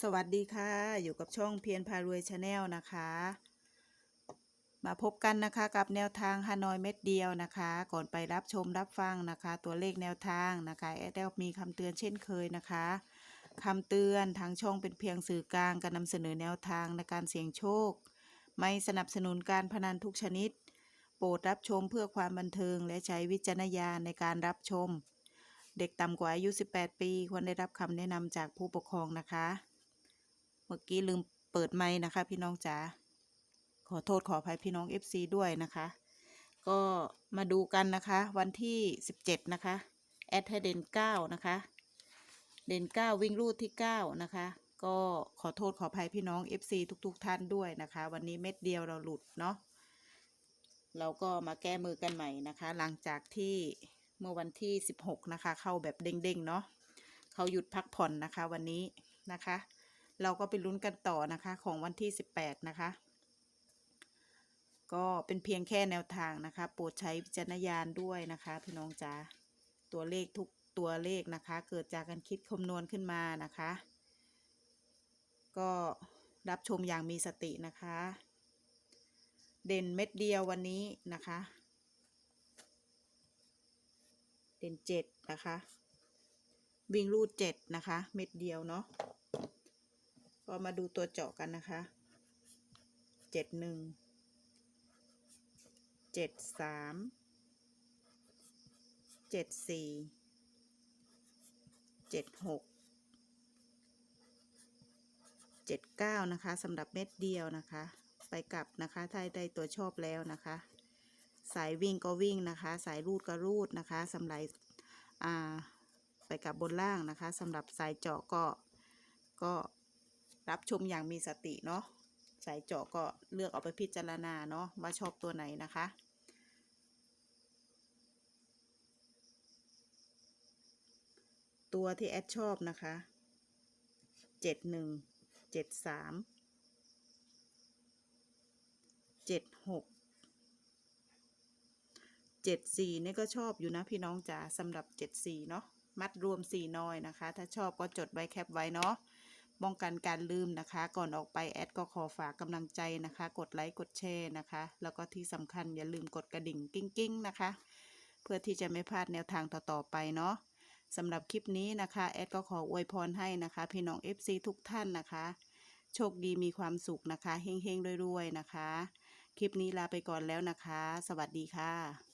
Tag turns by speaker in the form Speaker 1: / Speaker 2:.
Speaker 1: สวัสดีค่ะ อยู่กับช่องเพียรพารวยชาแนลนะคะ มาพบกันนะคะกับแนวทางฮานอยเม็ดเดียวนะคะ ก่อนไปรับชมรับฟังนะคะ ตัวเลขแนวทางนะคะแอดเดลมีคำเตือนเช่นเคยนะคะคำเตือนทางช่องเป็นเพียงสื่อกลางการนำเสนอแนวทางในการเสี่ยงโชค ไม่สนับสนุนการพนันทุกชนิด โปรดรับชมเพื่อความบันเทิงและใช้วิจารณญาณในการรับชม เด็กต่ำกว่าอายุ 18 ปี ควรได้รับคำแนะนำจากผู้ปกครองนะคะ มื่อกี้ลืมเปิดไมค์นะคะ พี่น้องจ๋าขอโทษขออภัยพี่น้อง FC ด้วยนะคะ ก็มาดูกันนะคะ วันที่ 17 นะคะ แอดให้เด่น9นะคะ เด่น 9 วิ่งรูดที่ 9 นะคะ ก็ขอโทษขออภัยพี่น้อง FC ทุก ๆ ท่านด้วยนะคะ วันนี้เม็ดเดียวเราหลุดเนาะเราก็มาแก้มือกันใหม่นะคะ หลังจากที่เมื่อวันที่ 16 นะคะ เข้าแบบเด้งๆเนาะเขาหยุดพักผ่อนนะคะวันนี้นะคะ เราก็ไปลุ้นกันต่อนะคะของวันที่ 18 นะคะ ก็เป็นเพียงแค่แนวทางนะคะ โปรดใช้วิจารณญาณด้วยนะคะ พี่น้องจ๋าตัวเลขทุกตัวเลขนะคะ เกิดจากการคิดคำนวณขึ้นมานะคะ ก็รับชมอย่างมีสตินะคะ เด่นเม็ดเดียววันนี้นะคะ เด่นเจ็ดนะคะ วิ่งรูดเจ็ดนะคะ เม็ดเดียวเนาะ ก็มาดูตัวเจาะกันนะคะเจ็ดหนึ่งเจ็ดสามเจ็ดสี่เจ็ดหกเจ็ดเก้านะคะสำหรับเม็ดเดียวนะคะ ไปกลับนะคะถ้าได้ตัวชอบแล้วนะคะ สายวิ่งก็วิ่งนะคะ สายรูดก็รูดนะคะสำหรับไปกับบนล่างนะคะสำหรับสายเจาะก็ก็ รับชมอย่างมีสติเนาะสายเจาะก็เลือกเอาไปพิจารณาเนาะว่าชอบตัวไหนนะคะตัวที่แอดชอบนะคะเจ็ดหนึ่งเจ็ดสามเจ็ดหกเจ็ดสี่นี่ก็ชอบอยู่นะพี่น้องจ๋าสำหรับเจ็ดสี่เนาะ มัดรวมสี่น้อยนะคะ ถ้าชอบก็จดไว้แคปไว้เนาะ ป้องกันการลืมนะคะ ก่อนออกไปแอดก็ขอฝากกำลังใจนะคะ กดไลค์กดแชร์นะคะ แล้วก็ที่สำคัญอย่าลืมกดกระดิ่งกิ้งๆนะคะ เพื่อที่จะไม่พลาดแนวทางต่อๆไปเนาะสำหรับคลิปนี้นะคะแอดก็ขออวยพรให้นะคะ พี่น้อง FC ทุกท่านนะคะ โชคดีมีความสุขนะคะเฮงๆรวยๆนะคะ คลิปนี้ลาไปก่อนแล้วนะคะ สวัสดีค่ะ